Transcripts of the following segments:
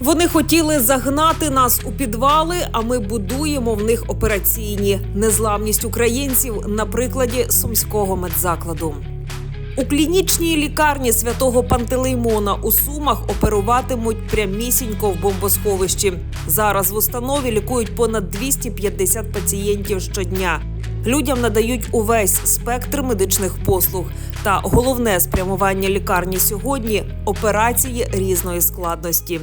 Вони хотіли загнати нас у підвали, а ми будуємо в них операційні незламність українців на прикладі сумського медзакладу. У клінічній лікарні святого Пантелеймона у Сумах оперуватимуть прямісінько в бомбосховищі. Зараз в установі лікують понад 250 пацієнтів щодня. Людям надають увесь спектр медичних послуг. Та головне спрямування лікарні сьогодні операції різної складності.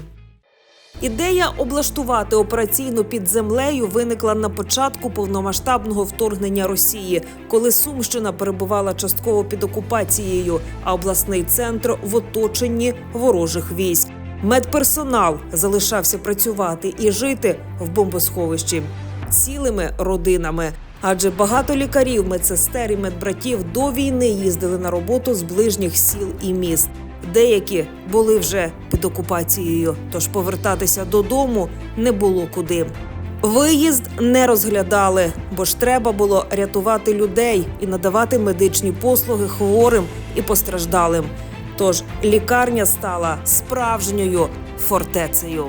Ідея облаштувати операційну під землею виникла на початку повномасштабного вторгнення Росії, коли Сумщина перебувала частково під окупацією, а обласний центр в оточенні ворожих військ. Медперсонал залишався працювати і жити в бомбосховищі цілими родинами. Адже багато лікарів, медсестер і медбратів до війни їздили на роботу з ближніх сіл і міст. Деякі були вже під окупацією, тож повертатися додому не було куди. Виїзд не розглядали, бо ж треба було рятувати людей і надавати медичні послуги хворим і постраждалим. Tож лікарня стала справжньою фортецею.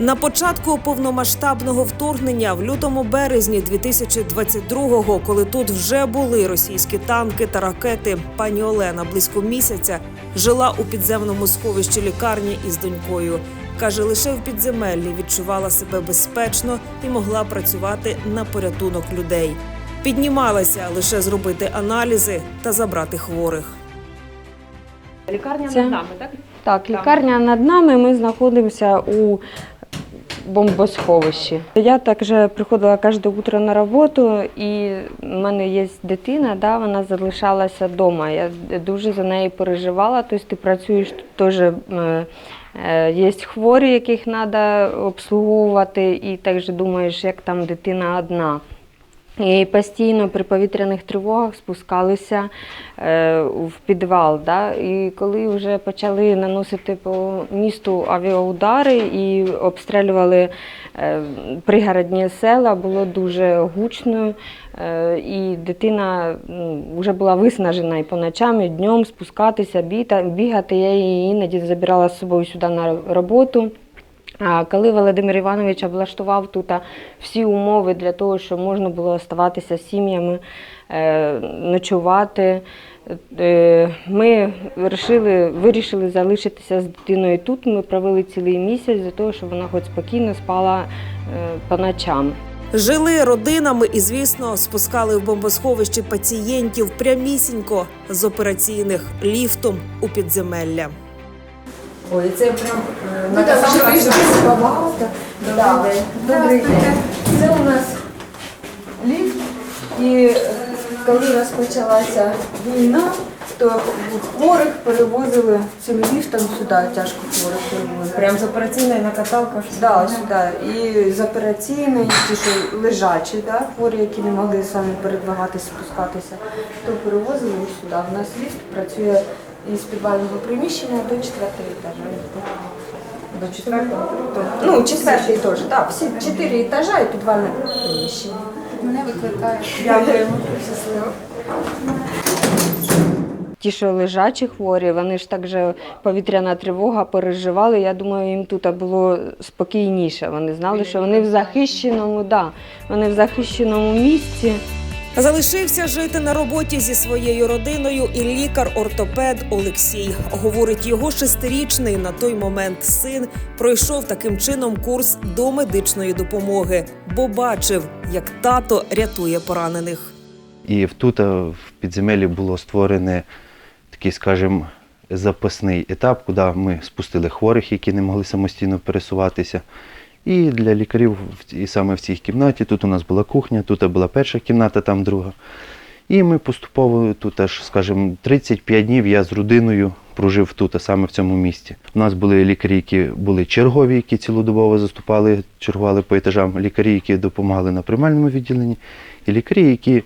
На початку повномасштабного вторгнення в лютому березні 2022-го, коли тут вже були російські танки та ракети, пані Олена близько місяця жила у підземному сховищі лікарні із донькою. Каже, лише в підземеллі відчувала себе безпечно і могла працювати на порятунок людей. Піднімалася лише зробити аналізи та забрати хворих. Лікарня Це- над нами, так? Так, лікарня над нами. Ми знаходимося у бомбосховищі. Я також приходила кожне утро на роботу, і в мене є дитина, да, вона залишалася вдома. Я дуже за неї переживала. Тобто ти працюєш теж. е, е, Є хворі, яких треба обслуговувати, і також думаєш, як там дитина одна. І постійно при повітряних тривогах спускалися е, в підвал. Да? І коли вже почали наносити по місту авіаудари і обстрілювали е, пригородні села, було дуже гучно. Е, і дитина вже була виснажена і по ночам, і днем спускатися, бігати. Я її іноді забирала з собою сюди на роботу. Коли Володимир Іванович облаштував тут всі умови для того, щоб можна було оставатися з сім'ями, е, ночувати, е, ми вирішили, вирішили залишитися з дитиною тут. Ми провели цілий місяць для того, щоб вона хоч спокійно спала е, по ночам. Жили родинами і, звісно, спускали в бомбосховище пацієнтів прямісінько з операційних ліфтом у підземелля. Ой, це прям е, Ну, так, вже вийшло багато. Да. Добрий день. Це у нас ліфт, і е, коли розпочалася війна, то хворих перевозили цим ліфтом сюди, тяжко хворих перевозили. Прям з операційної на каталках. Да, сюди. І з операційної, ті, що лежачі, да, хворі, які не могли самі передвигатися, спускатися, то перевозили їх сюди. У нас ліфт працює із підвального приміщення до четвертого етажа. До четвертого. Ну, четвертий теж, так, всі чотири етажа і підвальне приміщення. Мене викликають. Дякуємо. Щасливо. Ті, що лежачі хворі, вони ж так же повітряна тривога переживали. Я думаю, їм тут було спокійніше. Вони знали, що вони в захищеному, да, вони в захищеному місці. Залишився жити на роботі зі своєю родиною і лікар-ортопед Олексій. Говорить, його шестирічний на той момент син пройшов таким чином курс до медичної допомоги, бо бачив, як тато рятує поранених. І тут е, в підземеллі було створене такий, скажімо, запасний етап, куди ми спустили хворих, які не могли самостійно пересуватися. І для лікарів, і саме в цій кімнаті, тут у нас була кухня, тут була перша кімната, там друга. І ми поступово тут аж, скажімо, 35 днів я з родиною прожив тут, а саме в цьому місті. У нас були лікарі, які були чергові, які цілодобово заступали, чергували по етажам, лікарі, які допомагали на приймальному відділенні, і лікарі, які,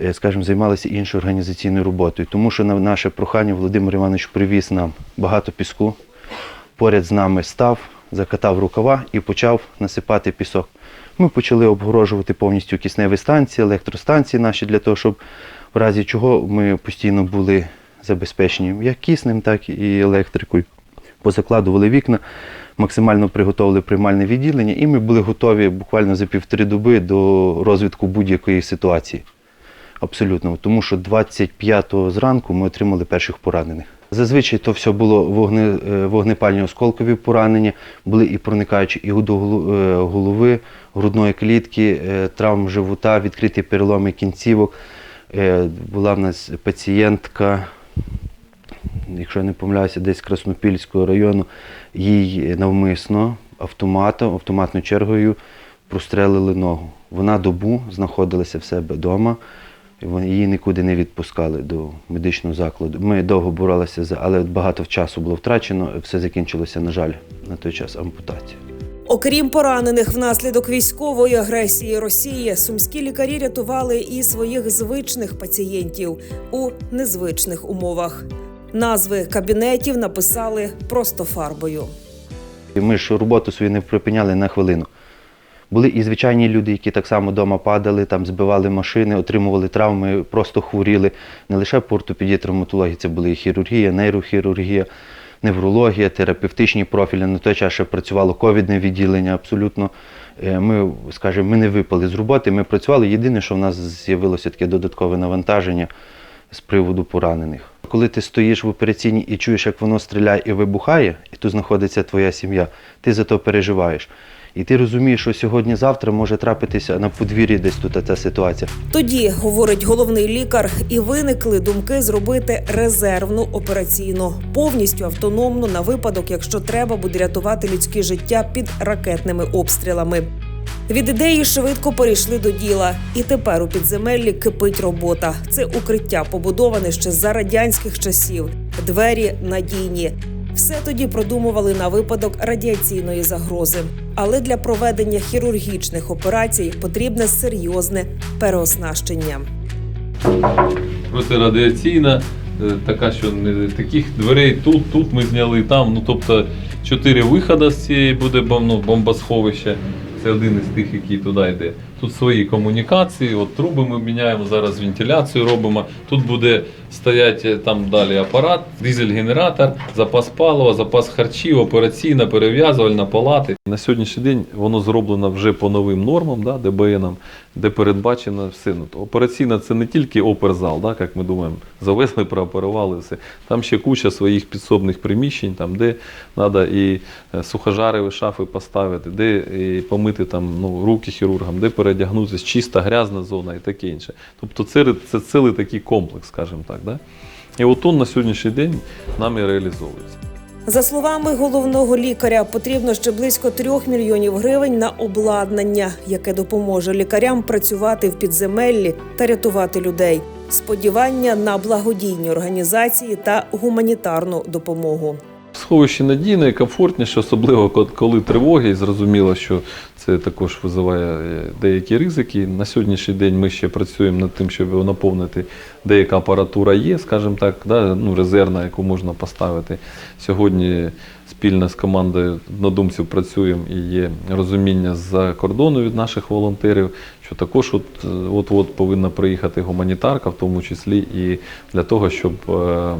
е, скажімо, займалися іншою організаційною роботою. Тому що на наше прохання Володимир Іванович привіз нам багато піску, поряд з нами став, закатав рукава і почав насипати пісок. Ми почали обгорожувати повністю кисневі станції, електростанції наші для того, щоб в разі чого ми постійно були забезпечені як киснем, так і електрикою. позакладували вікна, максимально приготували приймальне відділення, і ми були готові буквально за півтори доби до розвитку будь-якої ситуації. Абсолютно, тому що 25-го зранку ми отримали перших поранених. Зазвичай то все було вогне, е, вогнепальні осколкові поранення, були і проникаючі і до е, голови, грудної клітки, е, травм живота, відкриті переломи кінцівок. Була в нас пацієнтка, якщо я не помиляюся, десь Краснопільського району, їй навмисно автоматом, автоматною чергою прострелили ногу. Вона добу знаходилася в себе вдома, її нікуди не відпускали до медичного закладу. Ми довго боролися, за, але багато часу було втрачено, все закінчилося, на жаль, на той час ампутацією. Окрім поранених внаслідок військової агресії Росії, сумські лікарі рятували і своїх звичних пацієнтів у незвичних умовах. Назви кабінетів написали просто фарбою. Ми ж роботу свою не припиняли на хвилину. Були і звичайні люди, які так само вдома падали, там збивали машини, отримували травми, просто хворіли. Не лише по ортопедії, травматології, це були і хірургія, нейрохірургія, неврологія, терапевтичні профілі. На той час ще працювало ковідне відділення. Абсолютно е, ми, скажімо, ми не випали з роботи. Ми працювали. Єдине, що в нас з'явилося таке додаткове навантаження з приводу поранених. Коли ти стоїш в операційній і чуєш, як воно стріляє і вибухає, і тут знаходиться твоя сім'я, ти за то переживаєш. І ти розумієш, що сьогодні-завтра може трапитися на подвір'ї десь тут ця ситуація. Тоді, говорить головний лікар, і виникли думки зробити резервну операційну, повністю автономну на випадок, якщо треба буде рятувати людське життя під ракетними обстрілами. Від ідеї швидко перейшли до діла, і тепер у підземеллі кипить робота. Це укриття побудоване ще за радянських часів. Двері надійні. Все тоді продумували на випадок радіаційної загрози. Але для проведення хірургічних операцій потрібне серйозне переоснащення. протирадіаційна, е, така, що не таких дверей тут, тут ми зняли, там. Ну тобто чотири виходи з цієї буде ну, бомбосховища. Це один із тих, який туди йде. Тут свої комунікації, от труби ми міняємо, зараз вентиляцію робимо. Тут буде стояти там далі апарат, дизель-генератор, запас палива, запас харчів, операційна, перев'язувальна, палати. На сьогоднішній день воно зроблено вже по новим нормам, да, ДБНам, де передбачено все. Ну, операційна це не тільки оперзал, да, як ми думаємо, завезли, прооперували все. Там ще куча своїх підсобних приміщень, там, де треба і е, сухожарові шафи поставити, де і помити там, ну, руки хірургам, де передягнутися, чиста грязна зона і таке інше. Тобто це, це цілий такий комплекс, скажімо так. Да? І от он на сьогоднішній день нами реалізовується. За словами головного лікаря, потрібно ще близько трьох мільйонів гривень на обладнання, яке допоможе лікарям працювати в підземеллі та рятувати людей. Сподівання на благодійні організації та гуманітарну допомогу. Сховище надійне і комфортніше, особливо коли тривоги, і зрозуміло, що це також визиває е, деякі ризики. На сьогоднішній день ми ще працюємо над тим, щоб наповнити. Деяка апаратура є, скажімо так, да, ну, резервна, яку можна поставити. Сьогодні спільно з командою однодумців працюємо і є розуміння з-за кордону від наших волонтерів, що також е, от-от повинна приїхати гуманітарка, в тому числі і для того, щоб е,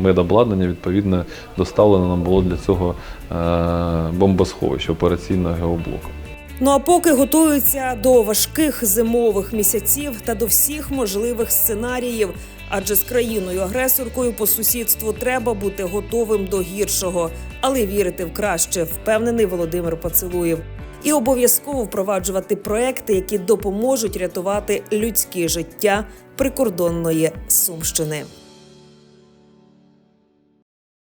медобладнання відповідно доставлено нам було для цього е, бомбосховища операційного геоблоку. Ну а поки готуються до важких зимових місяців та до всіх можливих сценаріїв. Адже з країною-агресоркою по сусідству треба бути готовим до гіршого, але вірити в краще, впевнений Володимир Пацелуєв. І обов'язково впроваджувати проекти, які допоможуть рятувати людське життя прикордонної Сумщини.